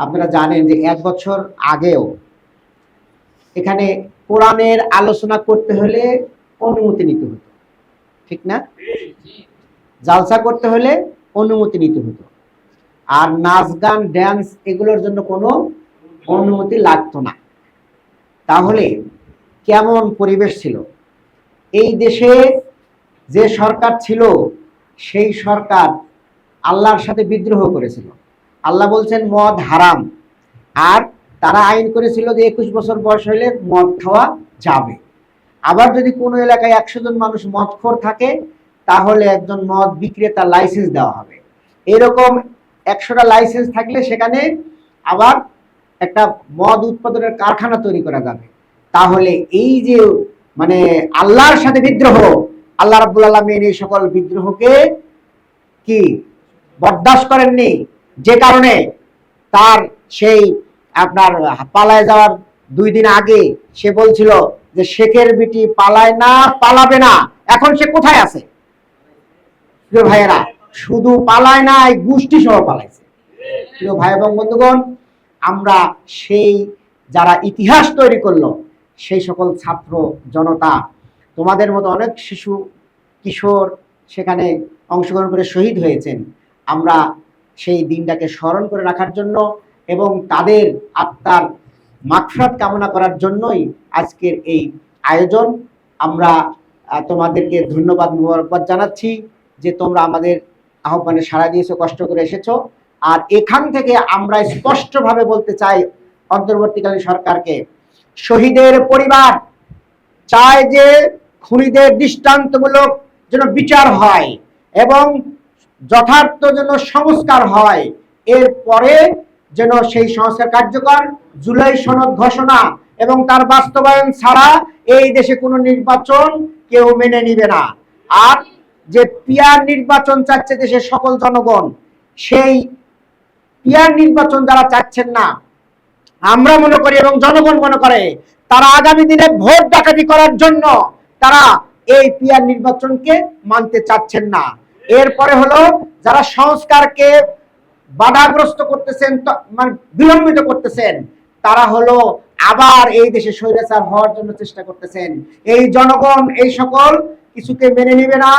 আপনারা জানেন যে এক বছর আগেও এখানে কোরআনের আলোচনা করতে হলে অনুমতি নিতে হতো। ঠিক না? জালসা করতে হলে অনুমতি নিতে হতো। আর নাচ, গান ড্যান্স এগুলোর জন্য কোনো অনুমতি লাগতো না। তাহলে কেমন পরিবেশ ছিল? এই দেশে যে সরকার ছিল, সেই সরকার আল্লাহর সাথে বিদ্রোহ করেছিল। আল্লাহ বলছেন, মদ হারাম। আর তারা আইন করেছিল যে একুশ বছর বয়স হলে মদ খাওয়া যাবে। আবার যদি কোনো এলাকায় একশো জন মানুষ মদখোর থাকে, তাহলে একজন মদ বিক্রেতার লাইসেন্স দেওয়া হবে। এরকম একশোটা লাইসেন্স থাকলে সেখানে আবার একটা মদ উৎপাদনের কারখানা তৈরি করা যাবে। তাহলে এই যে মানে আল্লাহর সাথে বিদ্রোহ, আল্লাহ রাব্বুল আলামিন এই সকল বিদ্রোহকে কি বরদাস্ত করেননি? যে কারণে তার সেই আপনার পালায় যাওয়ার দুই দিন আগে সে বলছিল যে শেখের বিটি পালায় না, পালাবে না। এখন সে কোথায় আছে? প্রিয় ভাইয়েরা, শুধু পালায় না এই গোষ্ঠী সহ পালাইছে। প্রিয় ভাই এবং বন্ধুগণ, আমরা সেই যারা ইতিহাস তৈরি করল, সেই সকল ছাত্র, জনতা, তোমাদের মতো অনেক শিশু, কিশোর সেখানে অংশগ্রহণ করে শহীদ হয়েছেন। আমরা সেই দিনটাকে স্মরণ করে রাখার জন্য এবং তাদের আত্মার মাগফিরাত কামনা করার জন্যই আজকের এই আয়োজন। আমরা তোমাদেরকে ধন্যবাদ মোবারকবাদ জানাচ্ছি যে তোমরা আমাদের আহ্বানে সাড়া দিয়েছ, কষ্ট করে এসেছ। আর এখান থেকে আমরা স্পষ্টভাবে বলতে চাই, অন্তর্বর্তীকালীন সরকারকে, শহীদের পরিবার চায় যে খুনিদের দৃষ্টান্তমূলক যেন বিচার হয় এবং যথার্থ যেন সংস্কার হয়। এরপরে যেন সেই সংস্কার কার্যকর জুলাই সনদ ঘোষণা এবং তার বাস্তবায়ন ছাড়া এই দেশে কোনো নির্বাচন কেউ মেনে নিবে না। আর যে পিয়ার নির্বাচন চাচ্ছে দেশের সকল জনগণ, সেই পিয়ার নির্বাচন যারা চাচ্ছেন না, আমরা মনে করি এবং জনগণ মনে করে, তারা আগামী দিনে ভোট ডাকাতি করার জন্য তারা এই পিয়ার নির্বাচনকে মানতে চাচ্ছেন না। এরপরে হলো যারা সংস্কারকে বাধাগ্রস্ত করতেছেন মানে বিলম্বিত করতেছেন, তারা হলো আবার এই দেশে স্বৈরাচার হওয়ার জন্য চেষ্টা করতেছেন। এই জনগণ, এই সকল কিছুকে মেনে নেবে না।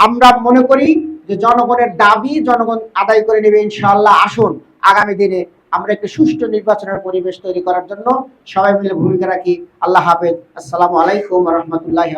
আমরা মনে করি যে জনগণের দাবি জনগণ আদায় করে নেবে ইনশাআল্লাহ। আসুন, আগামী দিনে আমরা একটি সুষ্ঠু নির্বাচনের পরিবেশ তৈরি করার জন্য সবাই মিলে ভূমিকা রাখি। আল্লাহ হাফেজ। আসসালামু আলাইকুম রহমতুল্লাহ